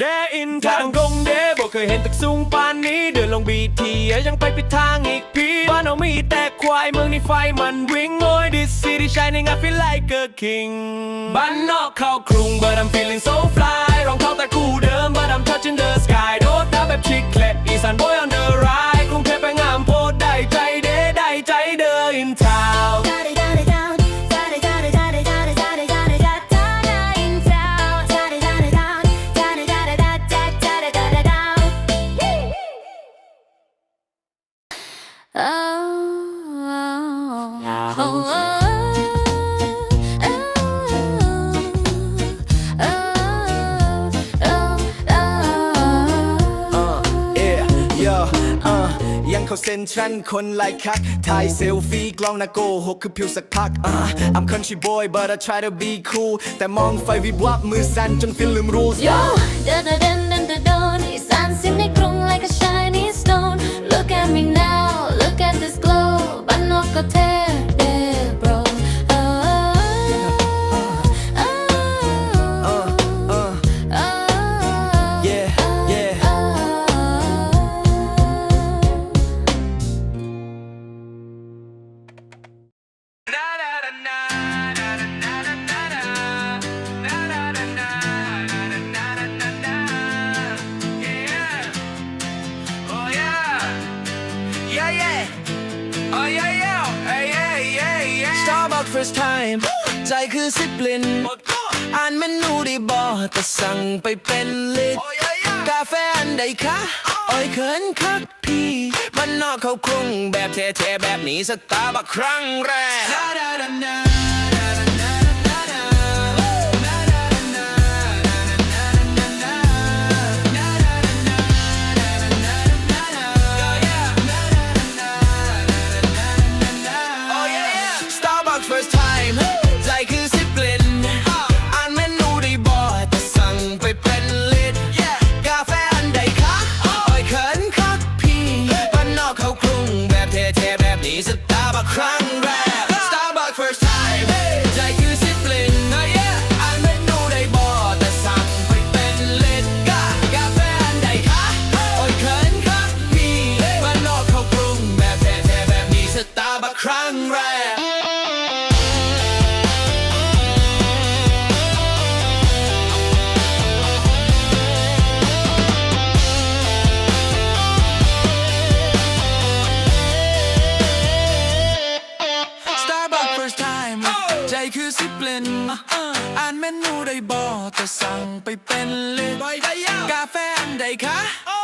เดอินทางกงเดบอกเคยเห็นตึกสูงปานนี้ เดินลงบีทียังไปปิดทางอีกพีบ้านเรามีแต่ควายเมืองนี้ไฟมันวิ่งโอย this city shining I feel like a king บ้านนอกเข้ากรุง but I'm feeling so fly รองเท้าแต่คู่เดิม but I'm touching the sky โดดน้ำแบบชิคเล็ตอีสาน boy on the ride กรุงเทพไป เซ็นทรันคนไลค์คักถ่ายเซลฟี่กล้องนะโกหกคือผิวสักพัก uh, I'm country boy but I try to be cool แต่มองไฟวิบวับมือสั่นจนฟิลลืม rules Yo, da da da da da da. อีสานสิในกรุง like a shiny stone. Look at me now, look at this glow. บ้านนอกก็เท่ first time ใจคือสิบลินอ่านเมนูได้บอกแต่สั่งไปเป็นลิตร Oh yeah yeah กาแฟอันใดคะโอ้ยเขินคักพี่มันนอกเขาครุงแบบเท่ๆแบบนี้สตาร์บัคครั้งแรก คือสิบเลนอ่านเมนูได้บอกแต่สั่งไปเป็นเลนกาแฟอันใดคะ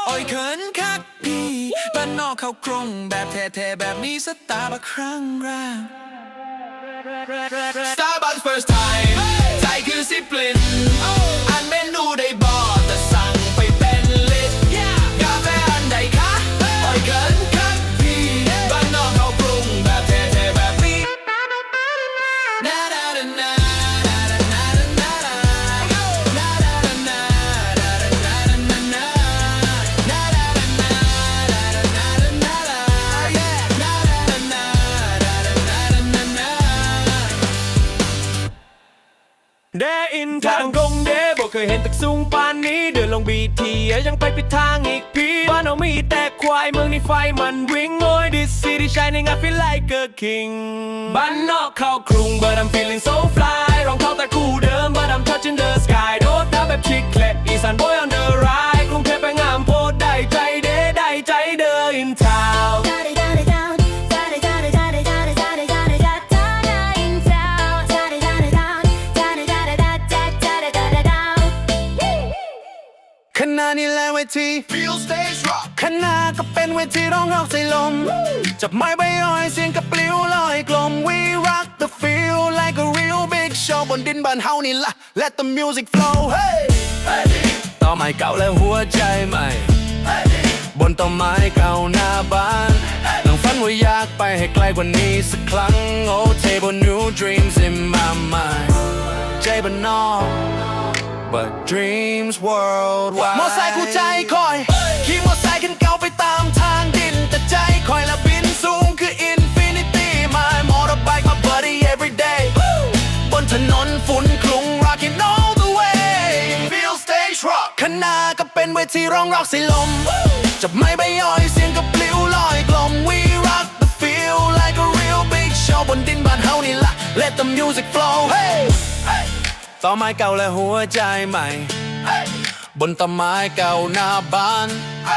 โอ้ยเขินคักพี่บ้านนอกเขากรงแบบแท้ๆแบบนี้สตาร์บัคครั้งแรก Starbucks first time ใจคือสิบเลนอ่านเมนู ยเห็นตึกสูงปานนี้ เดินลงบีทียังไปปิดทางอีกพีบ้านเรามีแต่ควายเมืองนี้ไฟมันวิ่งโอยดิสซีที่ใช้ในงานฟิลไลเกอร์คิงบ้านนอกเข้ากรุงเบอร์ดัมฟีลิ่งโซฟลายรองเท้าแต่คู่เดิมเบอร์ดัมทัชชินเดอะสกายโดดดับแบบชิคเล็ดอีสานบอยออน นี้แหละเวที Feel stage rock ขณะก็เป็นเวทีร้องรอกใส่ลม จับไม้ใบอ้อยเสียงกระปลิวลอยกลม We rock the feel like a real big show บนดินบ้านเฮานี่ละ Let the music flow hey ต่อไม้เก่าและหัวใจใหม่ บนต้นไม้เก่าหน้าบ้านนั่งฝันว่าอยากไปให้ไกลกว่านี้สักครั้ง Oh table new dreams in my mind ใจบ้านนอก but dreams worldwide มอไซค์คู่ใจคอย ขี่มอไซค์ขึ้นเก่าไปตามทางดิน แต่ใจคอยละบินสูงคือ infinity my motorbike my buddy every day บนถนนฝุ่นคลุ้ง rocking all the way feel stage rock ขนาดเป็นเวทีร้องร็อกส่ลม จับไม้ใบย่อยเสียงกับปลิวลอยกลม We rock the feel like a real big show บนดินบ้านเฮานี่ละ Let the music flow hey ต่อไม้เก่าและหัวใจใหม่ บนต้นไม้เก่าหน้าบ้าน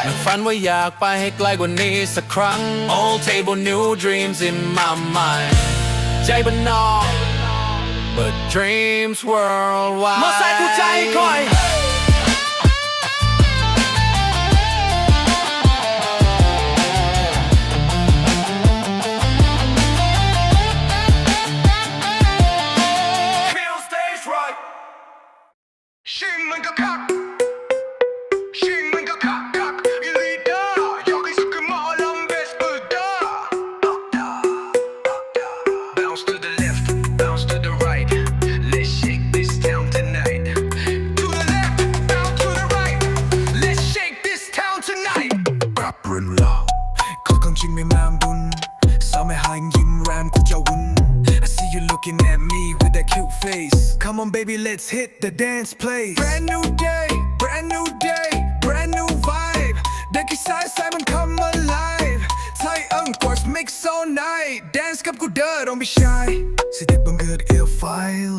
นึกฝันว่าอยากไปให้ไกลกว่านี้สักครั้ง Old table new dreams in my mind ใจบันนอก but dreams worldwide มอไซค์ผู้ใจค ยยิ้มแรมกูจะวุ่น I see you looking at me with that cute face Come on baby let's hit the dance place Brand new day brand new day brand new vibe เด็กที่สายสายมัน come alive ไทยอังกฤษ mix all night dance กับกูเด้อ don't be shy สิเด็กบังเกิด ill file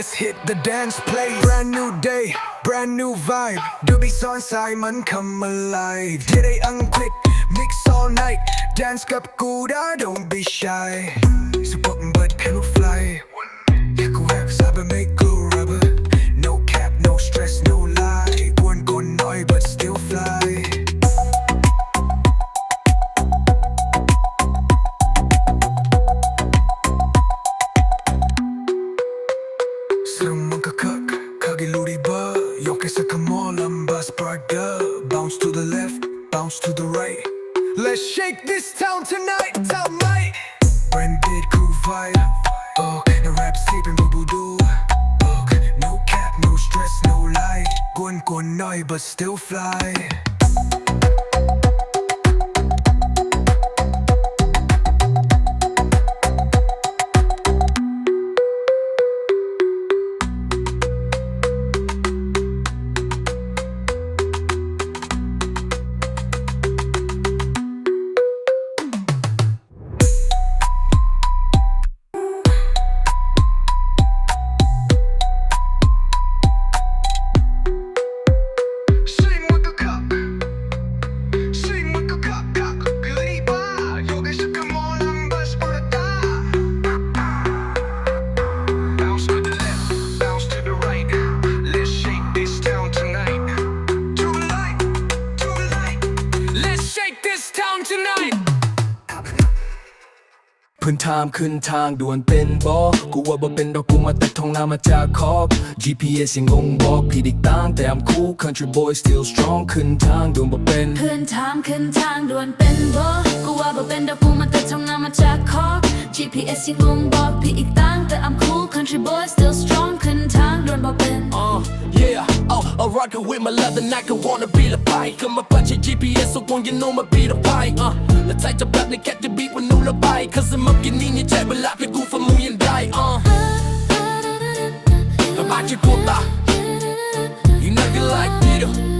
let's hit the dance place. Brand new day, brand new vibe. Do be on Simon, come alive. Did they unclick? Mix all night. Dance กับกูได้ don't be shy. Support but pillow fly. Yeah, go let's shake this town tonight ทำไม branded cool vibe โอ้ใน rap สีเป็นบูบูดูโอ้ no cap no stress no lie กวนกวนหน่อย but still fly พื้นทามขึ้นทางด่วนเป็นบอกกูว่าบ่เป็นดอกกูมาแต่ท้องนามาจากคอก GPS ยังงงบอกผิดอีกต่างแต่ I'm cool country boy still strong ขึ้นทางด่วนบ่เป็นเพื่อนถามขึ้นทางด่วนเป็นบ่กูว่าบ่เป็นดอกกูมาแต่ทำงานมาจากคอก GPS ยังงงบอกพี่อีกตั้งแต่ I'm cool country boy still strong ขึ้นทางด่วนบ่เป็น Uh, yeah, oh, I'm rockin' with my leather neck, I wanna be the bike. I'm a bunch of GPS, so when you know my be the bike. Uh, the tight to blab, they catch the beat. Cause I'm up, you need your jab, but I'll go for me and die, uh. The magic quota, you never like Peter.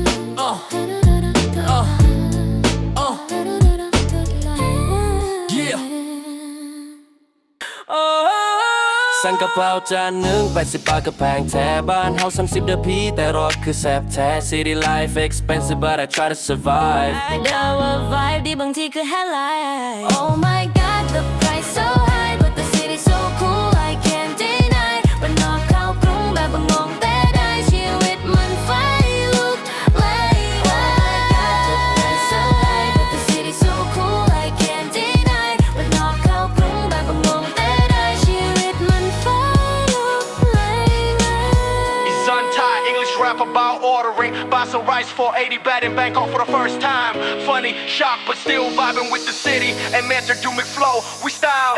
สั่งกะเพราจานหนึ่งแปดสิบบาทก็แพงแท้บ้านเฮาสามสิบเดือพีแต่รอดคือแสบแท้ City life expensive but I try to survive เดาว่า vibe ดีบางทีคือ headline Oh my god rap about ordering. Buy some rice for 80 bad in Bangkok for the first time. Funny, shock, but still vibing with the city. And Mentor do McFlow, we style.